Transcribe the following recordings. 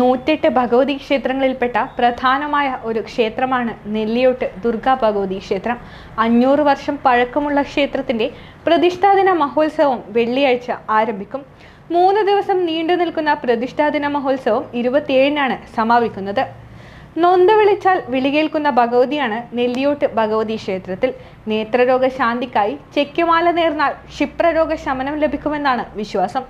നൂറ്റെട്ട് ഭഗവതി ക്ഷേത്രങ്ങളിൽപ്പെട്ട പ്രധാനമായ ഒരു ക്ഷേത്രമാണ് നെല്ലിയോട്ട് ദുർഗാ ഭഗവതി ക്ഷേത്രം. അഞ്ഞൂറ് വർഷം പഴക്കമുള്ള ക്ഷേത്രത്തിന്റെ പ്രതിഷ്ഠാദിന മഹോത്സവം വെള്ളിയാഴ്ച ആരംഭിക്കും. മൂന്ന് ദിവസം നീണ്ടു നിൽക്കുന്ന പ്രതിഷ്ഠാദിന മഹോത്സവം ഇരുപത്തിയേഴിനാണ് സമാപിക്കുന്നത്. നൊന്ത വിളിച്ചാൽ വിളികേൽക്കുന്ന ഭഗവതിയാണ് നെല്ലിയോട്ട് ഭഗവതി ക്ഷേത്രത്തിൽ. നേത്രരോഗ ശാന്തിക്കായി ചെക്കുമാല നേർന്നാൽ ക്ഷിപ്രരോഗ ശമനം ലഭിക്കുമെന്നാണ് വിശ്വാസം.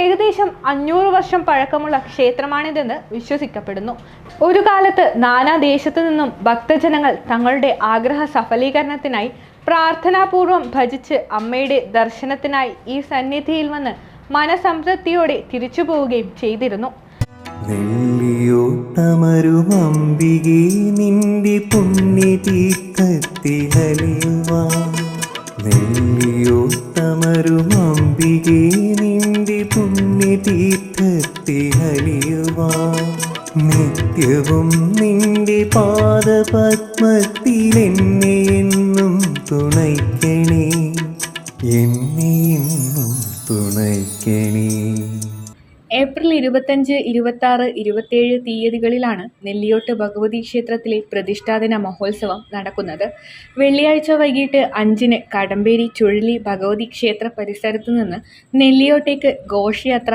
ഏകദേശം അഞ്ഞൂറ് വർഷം പഴക്കമുള്ള ക്ഷേത്രമാണിതെന്ന് വിശ്വസിക്കപ്പെടുന്നു. ഒരു കാലത്ത് നാനാ ദേശത്തു നിന്നും ഭക്തജനങ്ങൾ തങ്ങളുടെ ആഗ്രഹ സഫലീകരണത്തിനായി പ്രാർത്ഥനാപൂർവം ഭജിച്ച് അമ്മയുടെ ദർശനത്തിനായി ഈ സന്നിധിയിൽ വന്ന് മനസംതൃപ്തിയോടെ തിരിച്ചു പോവുകയും ചെയ്തിരുന്നു. നെല്ലിയോട്ടമരുമമ്പികേ നിന്റെ പുണ്യതീർത്ഥത്തിലലിയുവാ. നെല്ലിയോട്ടമരുമമ്പികേ നിന്റെ പുണ്യതീർത്ഥത്തിലലിയുവാ. നിത്യവും നിന്റെ പാദപത്മത്തിൽ എന്നെ എന്നും തുണയ്ക്കണേ. എന്നെ എന്നും തുണയ്ക്കണേ. ഏപ്രിൽ ഇരുപത്തഞ്ച് ഇരുപത്തി ആറ് ഇരുപത്തിയേഴ് തീയതികളിലാണ് നെല്ലിയോട്ട് ഭഗവതി ക്ഷേത്രത്തിലെ പ്രതിഷ്ഠാദിന മഹോത്സവം നടക്കുന്നത്. വെള്ളിയാഴ്ച വൈകിട്ട് അഞ്ചിന് കടമ്പേരി ചുഴലി ഭഗവതി ക്ഷേത്ര പരിസരത്തു നിന്ന് നെല്ലിയോട്ടേക്ക് ഘോഷയാത്ര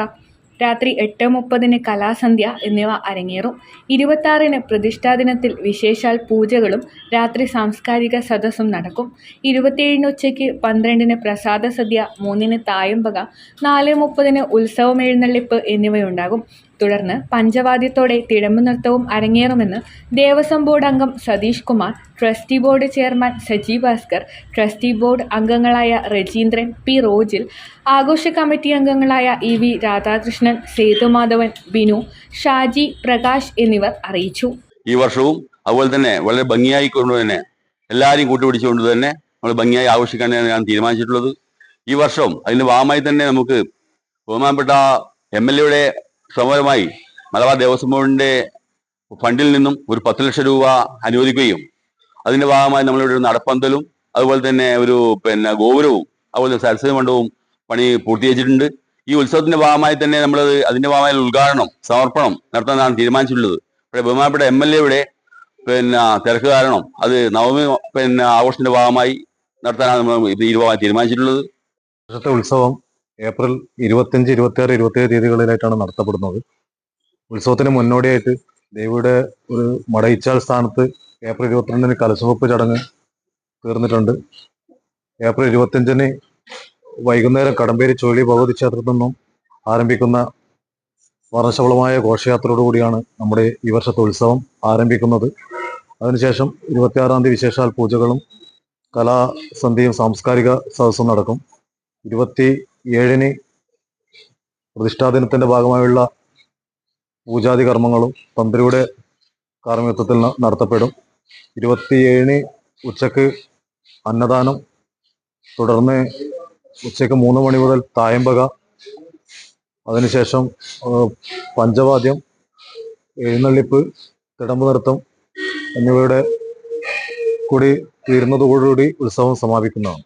രാത്രി എട്ട് മുപ്പതിന് കലാസന്ധ്യ എന്നിവ അരങ്ങേറും. ഇരുപത്താറിന് പ്രതിഷ്ഠാദിനത്തിൽ വിശേഷാൽ പൂജകളും രാത്രി സാംസ്കാരിക സദസ്സും നടക്കും. ഇരുപത്തിയേഴിന് ഉച്ചയ്ക്ക് പന്ത്രണ്ടിന് പ്രസാദ സദ്യ മൂന്നിന് തായമ്പക നാല് മുപ്പതിന് ഉത്സവമെഴുന്നള്ളിപ്പ് എന്നിവയുണ്ടാകും. തുടർന്ന് പഞ്ചവാദ്യത്തോടെ തിഴമ്പ് നൃത്തവും അരങ്ങേറുമെന്ന് ദേവസ്വം ബോർഡ് അംഗം Satheesh Kumar trustee board chairman Saji Bhaskar trustee board അംഗങ്ങളായ രജീന്ദ്രൻ പി റോജിൽ ആഘോഷ കമ്മിറ്റി അംഗങ്ങളായ ഇ വി രാധാകൃഷ്ണൻ സേതുമാധവൻ ബിനു ഷാജി പ്രകാശ് എന്നിവർ അറിയിച്ചു. ഈ വർഷവും അതുപോലെ തന്നെ വളരെ ഭംഗിയായി കൊണ്ട് തന്നെ എല്ലാവരെയും കൂട്ടുപിടിച്ചുകൊണ്ട് തന്നെ നമ്മൾ ഭംഗിയായി ആഘോഷിക്കാനാണ് ഞാൻ തീരുമാനിച്ചിട്ടുള്ളത്. ഈ വർഷവും അതിന് ഭാഗമായി തന്നെ നമുക്ക് ബഹുമാനപ്പെട്ട എം എൽ എയുടെ സമരമായി മലബാർ ദേവസ്വം ബോർഡിന്റെ ഫണ്ടിൽ നിന്നും ഒരു പത്ത് ലക്ഷം രൂപ അനുവദിക്കുകയും അതിന്റെ ഭാഗമായി നമ്മളിവിടെ ഒരു നടപ്പന്തലും അതുപോലെ തന്നെ ഒരു പിന്നെ ഗോപുരവും അതുപോലെ സരസ്വതി മണ്ഡപവും പണി പൂർത്തീകരിച്ചിട്ടുണ്ട്. ഈ ഉത്സവത്തിന്റെ ഭാഗമായി തന്നെ നമ്മൾ അതിന്റെ ഭാഗമായ ഉദ്ഘാടനം സമർപ്പണം നടത്താനാണ് തീരുമാനിച്ചിട്ടുള്ളത്. ഇവിടെ ബഹുമാനപ്പെട്ട എം എൽ എയുടെ പിന്നെ തിരക്ക് കാരണം അത് നവമി പിന്നെ ആഘോഷത്തിന്റെ ഭാഗമായി നടത്താനാണ് നമ്മൾ തീരുമാനിച്ചിട്ടുള്ളത്. ഉത്സവം ഏപ്രിൽ ഇരുപത്തിയഞ്ച് ഇരുപത്തിയാറ് ഇരുപത്തിയേഴ് തീയതികളിലായിട്ടാണ് നടത്തപ്പെടുന്നത്. ഉത്സവത്തിന് മുന്നോടിയായിട്ട് ദേവിയുടെ ഒരു മടയിച്ചാൽ സ്ഥാനത്ത് ഏപ്രിൽ ഇരുപത്തിരണ്ടിന് കലശവെപ്പ് ചടങ്ങ് തീർന്നിട്ടുണ്ട്. ഏപ്രിൽ ഇരുപത്തിയഞ്ചിന് വൈകുന്നേരം കടമ്പേരി ചുഴലി ഭഗവതി ക്ഷേത്രത്തിൽ നിന്നും ആരംഭിക്കുന്ന വർണശബളമായ ഘോഷയാത്രയോടുകൂടിയാണ് നമ്മുടെ ഈ വർഷത്തെ ഉത്സവം ആരംഭിക്കുന്നത്. അതിനുശേഷം ഇരുപത്തിയാറാം തീയതി വിശേഷാൽ പൂജകളും കലാസന്ധ്യയും സാംസ്കാരിക സദസ്സും നടക്കും. ഇരുപത്തി ഏഴിന് പ്രതിഷ്ഠാദിനത്തിന്റെ ഭാഗമായുള്ള പൂജാതി കർമ്മങ്ങളും തന്ത്രിയുടെ കാർമ്മികത്വത്തിൽ നടത്തപ്പെടും. ഇരുപത്തിയേഴിന് ഉച്ചയ്ക്ക് അന്നദാനം തുടർന്ന് ഉച്ചയ്ക്ക് മൂന്ന് മണി മുതൽ തായമ്പക അതിനുശേഷം പഞ്ചവാദ്യം എഴുന്നള്ളിപ്പ് തിടമ്പ് നൃത്തം എന്നിവയുടെ കൂടി തീരുന്നതോടുകൂടി ഉത്സവം സമാപിക്കുന്നതാണ്.